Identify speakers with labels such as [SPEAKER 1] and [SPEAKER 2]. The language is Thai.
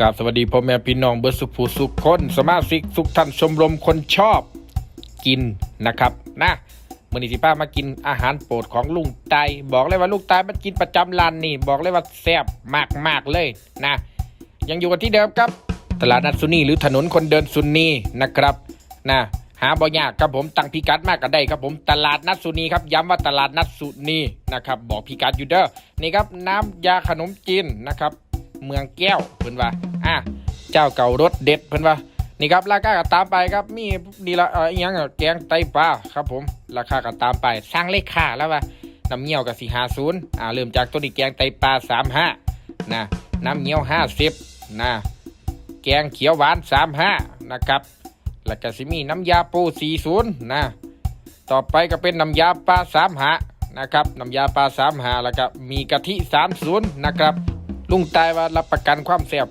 [SPEAKER 1] กราบสวัสดีพ่อแม่พี่น้องเบอร์สุขผู้สุขคนสมาชิกทุกท่านชมรมคนชอบกินนะครับนะมือนี้สิป้ามากินอาหารโปรดของลุงไตบอกเลยว่าลุงไตมันกินประจำร้านนี่บอกเลยว่าแซ่บมากๆเลยนะยังอยู่กันที่เดิมครับ ตลาดนัดซุนีหรือถนนคนเดินซุนีนะครับนะหาบ่ยากครับผมตั้งพิกัดมากก็ได้ครับผมตลาดนัดซุนีครับย้ำว่าตลาดนัดซุนีนะครับบอกพิกัดอยู่เด้อนี่ครับน้ำยาขนมจีนนะครับ เมืองแก้วเพิ่นว่าอะเจ้าเก่ารสเด็ดเพิ่นว่านี่ครับราคาก็ตามไปครับมีดีละเอ่ออีหยังอะแกงไตปลาครับผมราคาก็ตามไปสร้างเลขค่าแล้วว่าน้ำเงี้ยวกับสี่ห้าศูนย์อ่าเริ่มจากตัวนี้แกงไตปลาสามห้านะน้ำเงี้ยวห้าสิบนะแกงเขียวหวานสามห้านะครับแล้วก็สิมีน้ำยาปูสี่ศูนย์นะต่อไปก็เป็นน้ำยาปลาสามหานะครับน้ำยาปลาสามหาแล้วก็มีกะทิสามศูนย์นะครับ ลุงตายว่ารับประกันความแซ่บ